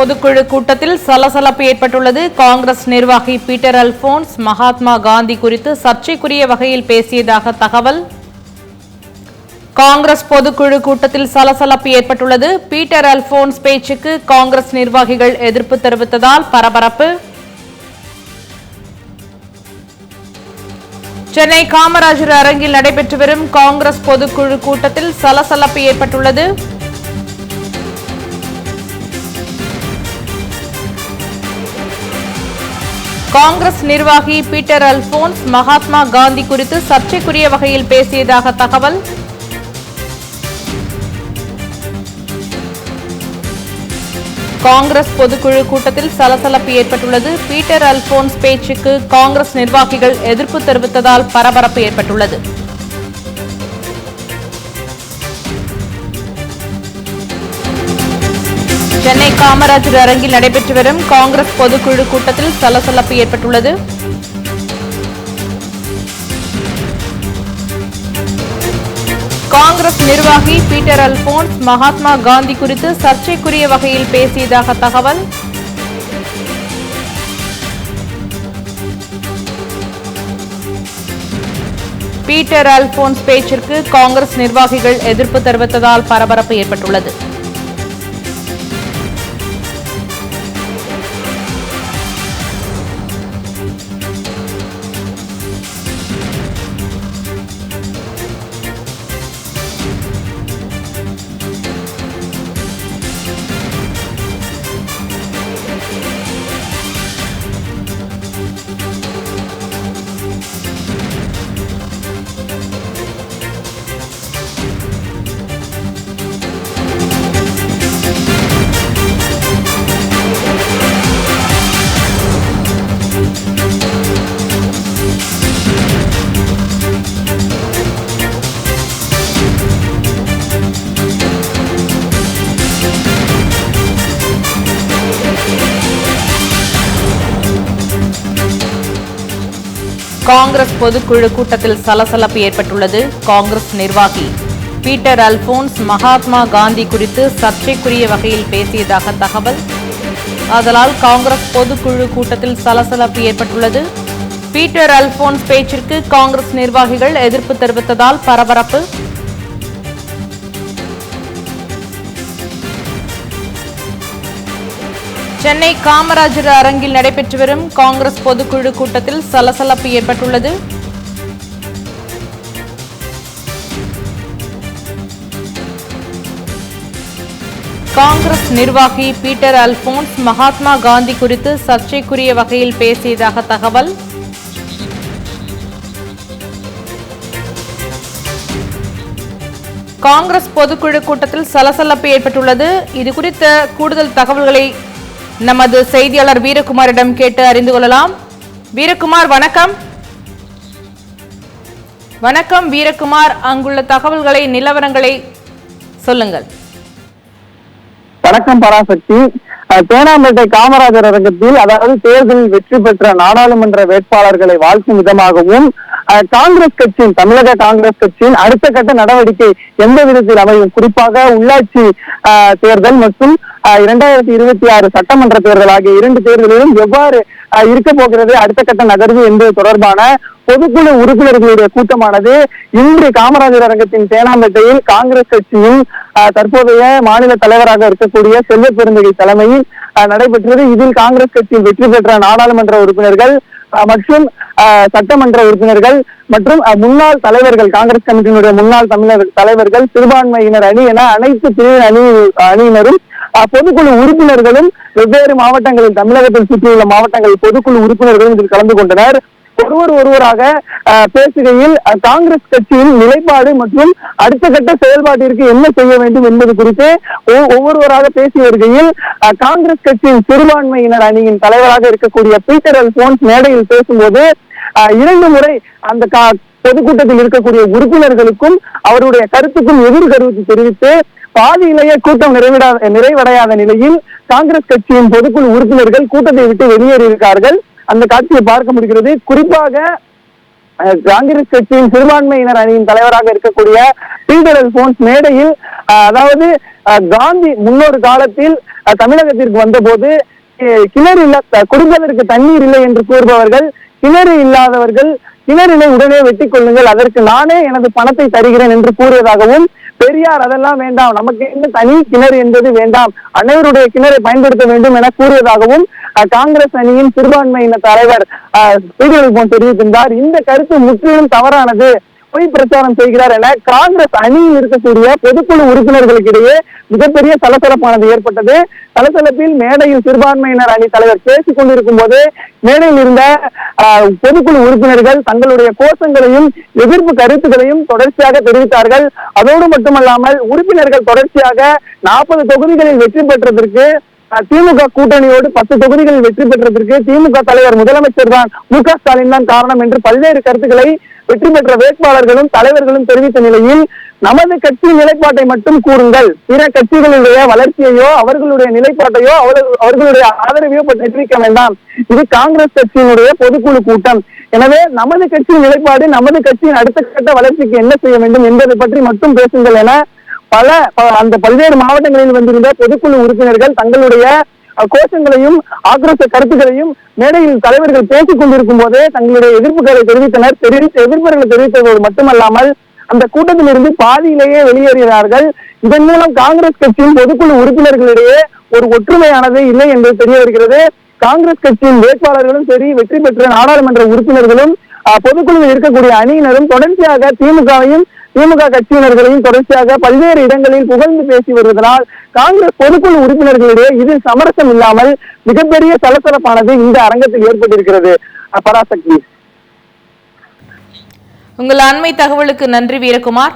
பொதுக்குழு கூட்டத்தில் சலசலப்பு ஏற்பட்டுள்ளது. காங்கிரஸ் நிர்வாகி பீட்டர் அல்போன்ஸ் மகாத்மா காந்தி குறித்து சர்ச்சைக்குரிய வகையில் பேசியதாக தகவல். காங்கிரஸ் பொதுக்குழு கூட்டத்தில் சலசலப்பு ஏற்பட்டுள்ளது. பீட்டர் அல்போன்ஸ் பேச்சுக்கு காங்கிரஸ் நிர்வாகிகள் எதிர்ப்பு தெரிவித்ததால் பரபரப்பு. சென்னை காமராஜர் அரங்கில் நடைபெற்று வரும் காங்கிரஸ் பொதுக்குழு கூட்டத்தில் சலசலப்பு ஏற்பட்டுள்ளது. காங்கிரஸ் நிர்வாகி பீட்டர் அல்போன்ஸ் மகாத்மா காந்தி குறித்து சர்ச்சைக்குரிய வகையில் பேசியதாக தகவல். காங்கிரஸ் பொதுக்குழு கூட்டத்தில் சலசலப்பு ஏற்பட்டுள்ளது. பீட்டர் அல்போன்ஸ் பேச்சுக்கு காங்கிரஸ் நிர்வாகிகள் எதிர்ப்பு தெரிவித்ததால் பரபரப்பு ஏற்பட்டுள்ளது. சென்னை காமராஜர் அரங்கில் நடைபெற்று வரும் காங்கிரஸ் பொதுக்குழு கூட்டத்தில் சலசலப்பு ஏற்பட்டுள்ளது. காங்கிரஸ் நிர்வாகி பீட்டர் அல்போன்ஸ் மகாத்மா காந்தி குறித்து சர்ச்சைக்குரிய வகையில் பேசியதாக தகவல். பீட்டர் அல்போன்ஸ் பேச்சிற்கு காங்கிரஸ் நிர்வாகிகள் எதிர்ப்பு தெரிவித்ததால் பரபரப்பு ஏற்பட்டுள்ளது. காங்கிரஸ் பொதுக்குழு கூட்டத்தில் சலசலப்பு ஏற்பட்டுள்ளது. காங்கிரஸ் நிர்வாகி பீட்டர் அல்போன்ஸ் மகாத்மா காந்தி குறித்து சர்ச்சைக்குரிய வகையில் பேசியதாக தகவல். ஆதலால் காங்கிரஸ் பொதுக்குழு கூட்டத்தில் சலசலப்பு ஏற்பட்டுள்ளது. பீட்டர் அல்போன்ஸ் பேச்சிற்கு காங்கிரஸ் நிர்வாகிகள் எதிர்ப்பு தெரிவித்ததால் பரபரப்பு. சென்னை காமராஜர் அரங்கில் நடைபெற்று வரும் காங்கிரஸ் பொதுக்குழு கூட்டத்தில் சலசலப்பு ஏற்பட்டுள்ளது. காங்கிரஸ் நிர்வாகி பீட்டர் அல்போன்ஸ் மகாத்மா காந்தி குறித்து சர்ச்சைக்குரிய வகையில் பேசியதாக தகவல். காங்கிரஸ் பொதுக்குழு கூட்டத்தில் சலசலப்பு ஏற்பட்டுள்ளது. இது குறித்த கூடுதல் தகவல்களை நமது செய்தியாளர் வீரகுமாரிடம் கேட்டு அறிந்து கொள்ளலாம். வீரகுமார் வணக்கம். வணக்கம் வீரகுமார். அங்குள்ள தகவல்களை நிலவரங்களை சொல்லுங்கள். வணக்கம் பராசக்தி. தேனாம்பேட்டை காமராஜர் அரங்கத்தில் அதாவது தேர்தலில் வெற்றி பெற்ற நாடாளுமன்ற வேட்பாளர்களை வாழ்த்தும் விதமாகவும் காங்கிரஸ் கட்சியின் தமிழக காங்கிரஸ் கட்சியின் அடுத்த கட்ட நடவடிக்கை எந்த விதத்தில் அமையும்? குறிப்பாக உள்ளாட்சி தேர்தல் மற்றும் இரண்டாயிரத்தி இருபத்தி ஆறு சட்டமன்ற தேர்தல் ஆகிய இரண்டு தேர்தலிலும் எவ்வாறு இருக்க போகிறது அடுத்த கட்ட நகர்வு என்பது தொடர்பான பொதுக்குழு உறுப்பினர்களுடைய கூட்டமானது இன்று காமராஜர் அரங்கத்தின் தேனாம்பேட்டையில் காங்கிரஸ் கட்சியின் தற்போதைய மாநில தலைவராக இருக்கக்கூடிய செல்வ பெருந்தகை தலைமையில் நடைபெற்றது. இதில் காங்கிரஸ் கட்சியில் வெற்றி பெற்ற நாடாளுமன்ற உறுப்பினர்கள் மற்றும் சட்டமன்ற உறுப்பினர்கள் மற்றும் முன்னாள் தலைவர்கள் காங்கிரஸ் கமிட்டியினுடைய முன்னாள் தமிழர் தலைவர்கள் சிறுபான்மையினர் அணி என அனைத்து பிரிவின் அணி அணியினரும் அஹ், பொதுக்குழு உறுப்பினர்களும் வெவ்வேறு மாவட்டங்களில் தமிழகத்தில் சுற்றியுள்ள மாவட்டங்களில் பொதுக்குழு உறுப்பினர்களும் இதில் கலந்து கொண்டனர். ஒருவர் ஒருவராக பேசுகையில் காங்கிரஸ் கட்சியின் நிலைப்பாடு மற்றும் அடுத்த கட்ட செயல்பாட்டிற்கு என்ன செய்ய வேண்டும் என்பது குறித்து ஒவ்வொருவராக பேசி வருகையில் காங்கிரஸ் கட்சியின் சிறுபான்மையினர் அணியின் தலைவராக இருக்கக்கூடிய பீட்டர் அல்போன்ஸ் மேடையில் பேசும்போது இரண்டு முறை அந்த கா- பொதுக்கூட்டத்தில் இருக்கக்கூடிய உறுப்பினர்களுக்கும் அவருடைய கருத்துக்கும் எதிர் கருத்து தெரிவித்து பாதியிலேயே கூட்டம் நிறைவிடாத நிறைவடையாத நிலையில் காங்கிரஸ் கட்சியின் பொதுக்குழு உறுப்பினர்கள் கூட்டத்தை விட்டு வெளியேறியிருக்கார்கள். அந்த காட்சியை பார்க்க முடிகிறது. குறிப்பாக காங்கிரஸ் கட்சியின் சிறுபான்மையினர் அணியின் தலைவராக இருக்கக்கூடிய பீட்டர் அல்போன்ஸ் மேடையில் அதாவது காந்தி முன்னொரு காலத்தில் தமிழகத்திற்கு வந்தபோது கிணறு இல்ல த- குடிப்பதற்கு தண்ணீர் இல்லை என்று கூறுபவர்கள் கிணறு இல்லாதவர்கள் கிணறினை உடனே வெட்டி கொள்ளுங்கள் அதற்கு நானே எனது பணத்தை தருகிறேன் என்று கூறியதாகவும் பெரியார் அதெல்லாம் வேண்டாம் நமக்கு என்ன தனி கிணறு என்பது வேண்டாம் அனைவருடைய கிணறை பயன்படுத்த வேண்டும் என கூறியதாகவும் காங்கிரஸ் அணியின் சிறுபான்மையின தலைவர் ஸ்ரீதரன் தெரிவித்திருந்தார். இந்த கருத்து முற்றிலும் தவறானது. பொய் பிரச்சாரம் செய்கிறார் என காங்கிரஸ் அணியில் இருக்கக்கூடிய பொதுக்குழு உறுப்பினர்களுக்கிடையே மிகப்பெரிய சலசலப்பானது ஏற்பட்டது. சலசலப்பில் மேடையில் சிறுபான்மையினர் அணி தலைவர் பேசிக் கொண்டிருக்கும் போது மேடையில் இருந்த பொதுக்குழு உறுப்பினர்கள் தங்களுடைய கோஷங்களையும் எதிர்ப்பு கருத்துக்களையும் தொடர்ச்சியாக தெரிவித்தார்கள். அதோடு மட்டுமல்லாமல் உறுப்பினர்கள் தொடர்ச்சியாக நாற்பது தொகுதிகளில் வெற்றி பெற்றதற்கு திமுக கூட்டணியோடு பத்து தொகுதிகளில் வெற்றி பெற்றதற்கு திமுக தலைவர் முதலமைச்சர் தான் மு க ஸ்டாலின் தான் காரணம் என்று பல்வேறு கருத்துக்களை வெற்றி பெற்ற வேட்பாளர்களும் தலைவர்களும் தெரிவித்த நிலையில் நமது கட்சி நிலைப்பாட்டை மட்டும் கூறுங்கள். பிற கட்சிகளுடைய வளர்ச்சியையோ அவர்களுடைய நிலைப்பாட்டையோ அவர்கள்- அவர்களுடைய ஆதரவையோ தெரிவிக்க வேண்டாம். இது காங்கிரஸ் கட்சியினுடைய பொதுக்குழு கூட்டம். எனவே நமது கட்சியின் நிலைப்பாடு நமது கட்சியின் அடுத்த கட்ட வளர்ச்சிக்கு என்ன செய்ய வேண்டும் என்பதை பற்றி மட்டும் பேசுங்கள் என பல அந்த பல்வேறு மாவட்டங்களில் வந்திருந்த பொதுக்குழு உறுப்பினர்கள் தங்களுடைய கோஷங்களையும் ஆக்ரோஷ கருத்துக்களையும் மேடையில் தலைவர்கள் பேசிக் கொண்டிருக்கும் போதே தங்களுடைய எதிர்ப்புகளை தெரிவித்தனர். தெரிவித்த எதிர்ப்புகளை தெரிவித்ததோடு மட்டுமல்லாமல் அந்த கூட்டத்திலிருந்து பாதியிலேயே வெளியேறினார்கள். இதன் மூலம் காங்கிரஸ் கட்சியின் பொதுக்குழு உறுப்பினர்களிடையே ஒரு ஒற்றுமையானது இல்லை என்று தெரிய வருகிறது காங்கிரஸ் கட்சியின் வேட்பாளர்களும் சரி வெற்றி பெற்ற நாடாளுமன்ற உறுப்பினர்களும் பொதுக்குழுவில் இருக்கக்கூடிய அணியினரும் தொடர்ச்சியாக திமுகவையும் திமுக கட்சியினர்களையும் தொடர்ச்சியாக பல்வேறு இடங்களில் புகழ்ந்து பேசி வருவதனால் காங்கிரஸ் பொதுக்குழு உறுப்பினர்களிடையே இதில் சமரசம் இல்லாமல் மிகப்பெரிய சலசலப்பானது இந்த அரங்கத்தில் ஏற்பட்டிருக்கிறது. பராசக்தி. உங்கள் அண்மை தகவலுக்கு நன்றி வீரகுமார்.